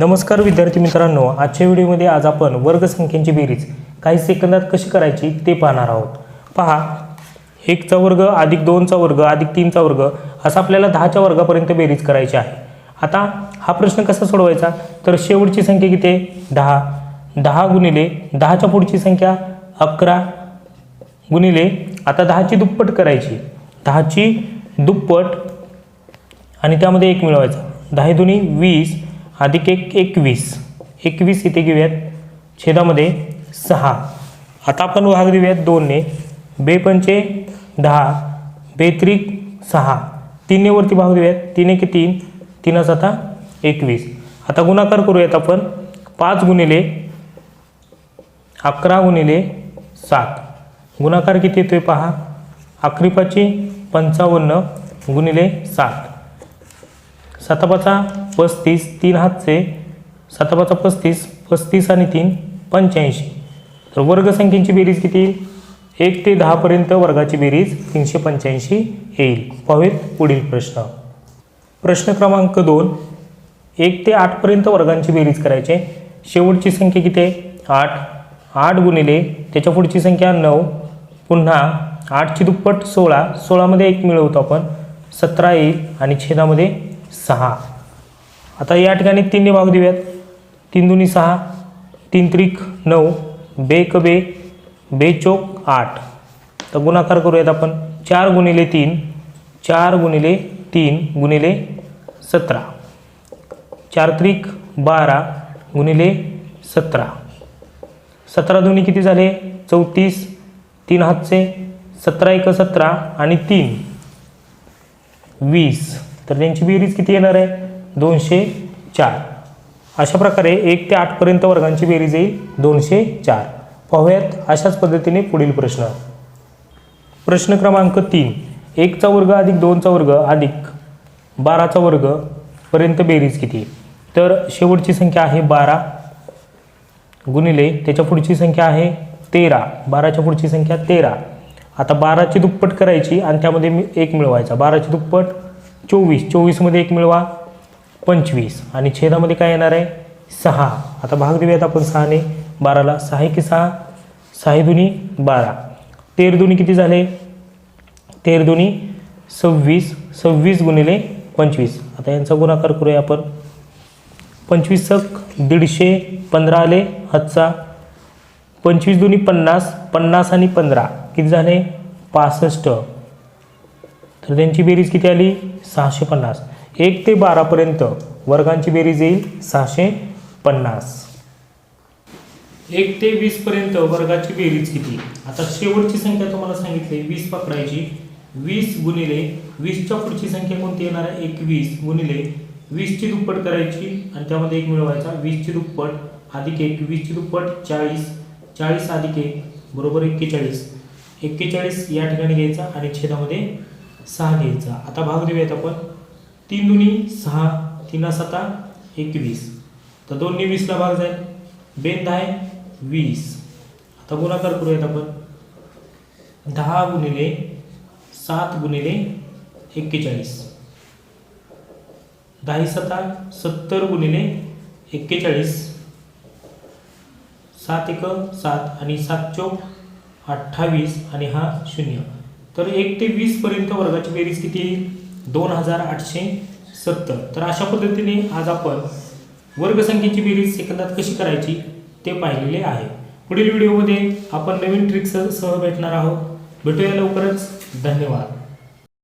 नमस्कार विद्यार्थी मित्रांनो आजच्या व्हिडिओमध्ये आज आपण वर्गसंख्येची बेरीज काही सेकंदात कशी करायची ते पाहणार आहोत. पहा एकचा वर्ग अधिक दोनचा वर्ग अधिक तीनचा वर्ग असं आपल्याला दहाच्या वर्गापर्यंत बेरीज करायची आहे. आता हा प्रश्न कसा सोडवायचा? तर शेवटची संख्या किती? आहे दहा. दहा गुणिले दहाच्या पुढची संख्या अकरा गुणिले आता दहाची दुप्पट करायची. दहाची दुप्पट आणि त्यामध्ये एक मिळवायचा. दहा दोन्ही वीस अधिक एक एकवीस. एकवीस इथे घेऊयात. छेदामध्ये सहा. आता आपण भाग देऊयात दोनने. बे पंचे दहा. बेत्रिक सहा. तीनने वरती भाग देऊयात. तीन एक तीन. तीन आता एकवीस. आता गुणाकार करूयात आपण. पाच गुणिले अकरा गुणिले सात. गुणाकार किती येतोय पहा? अकरी पाचशे पंचावन्न गुणिले सात. सतापाचा पस्तीस तीन हातचे सतापाचा पस्तीस पस्तीस आणि तीन पंच्याऐंशी. तर वर्गसंख्येची बेरीज किती येईल? एक ते दहापर्यंत वर्गाची बेरीज तीनशे पंच्याऐंशी येईल. पाहूयात पुढील प्रश्न. प्रश्न क्रमांक दोन. एक ते आठपर्यंत वर्गांची बेरीज करायची. आहे. शेवटची संख्या किती आहे? आठ. आठ गुणिले त्याच्या पुढची संख्या नऊ. पुन्हा आठची दुप्पट सोळा. सोळामध्ये एक मिळवतो आपण. सतरा येईल आणि छेदामध्ये सहा. आता या ठिकाणी तीनने भाग देऊयात. तीन दुनी सहा तीन त्रिक नऊ बेक बे बे चोक आठ. तर गुणाकार करूयात आपण. चार गुणिले तीन चार गुणिले तीन गुणिले सतरा. चार त्रिक बारा गुणिले सतरा. सतरा दोन्ही किती झाले? चौतीस. तीन हातचे सतरा एक सतरा आणि तीन. वीस. तर त्यांची बेरीज किती येणार आहे? दोनशे चार. अशा प्रकारे एक ते आठपर्यंत वर्गांची बेरीज येईल दोनशे चार. पाहूयात अशाच पद्धतीने पुढील प्रश्न. प्रश्न क्रमांक तीन. एकचा वर्ग अधिक दोनचा वर्ग अधिक बाराचा वर्ग पर्यंत बेरीज किती तर शेवटची संख्या आहे बारा गुणिले त्याच्या पुढची संख्या आहे तेरा. बाराच्या पुढची संख्या तेरा. आता बाराची दुप्पट करायची आणि त्यामध्ये मी एक मिळवायचा. बाराची दुप्पट चोवीस. चोवीसमध्ये एक मिळवा पंचवीस. आणि छेदामध्ये काय येणार आहे? सहा. आता भाग देऊयात आपण सहाने. बाराला सहा की सहा सहा दुनी बारा. तेर दुनी किती झाले? तेर दुनी सव्वीस. सव्वीस गुणिले पंचवीस. आता यांचा गुणाकार करूया आपण. पंचवीस सक दीडशे पंधरा आले हातचा. पंचवीस दोन्ही पन्नास पन्नास आणि पंधरा. किती झाले? पासष्ट. तर त्यांची बेरीज किती आली? सहाशे पन्नास. एक ते बारापर्यंत वर्गांची बेरीज येईल सहाशे पन्नास. एक ते वीसपर्यंत वर्गाची बेरीज किती? आता शेवटची संख्या तुम्हाला सांगितली वीस पकडायची. वीस गुणिले वीसच्या पुढची संख्या कोणती येणार आहे? एकवीस गुणिले वीसची दुप्पट करायची आणि त्यामध्ये एक मिळवायचा. वीसची दुप्पट अधिक एक वीसची दुप्पट चाळीस चाळीस अधिक एक बरोबर एक्केचाळीस. एक्केचाळीस या ठिकाणी घ्यायचा आणि छेदामध्ये सहा घ्यायचा. आता भाग देऊयात आपण. तीन दुनी सहा तीन सता एकवीस. तर दोन्ही वीसला भाग जाईल. बेन दहा आहे वीस. आता गुणाकार करूयात आपण. दहा गुणिले सात गुणिले एक्केचाळीस. दहा सता सत्तर गुणिले एक्केचाळीस. सात एक सात आणि सात चौक अठ्ठावीस आणि हा शून्य. तर एक ते वीसपर्यंत वर्गाची बेरीज किती येईल? दोन हजार आठशे सत्तर. तर अशा पद्धतीने आज आपण वर्गसंख्येची बेरीज सेकंदात कशी करायची ते पाहिलेले आहे. पुढील व्हिडिओमध्ये आपण नवीन ट्रिक्स सह भेटणार आहोत. भेटूया लवकरच. धन्यवाद.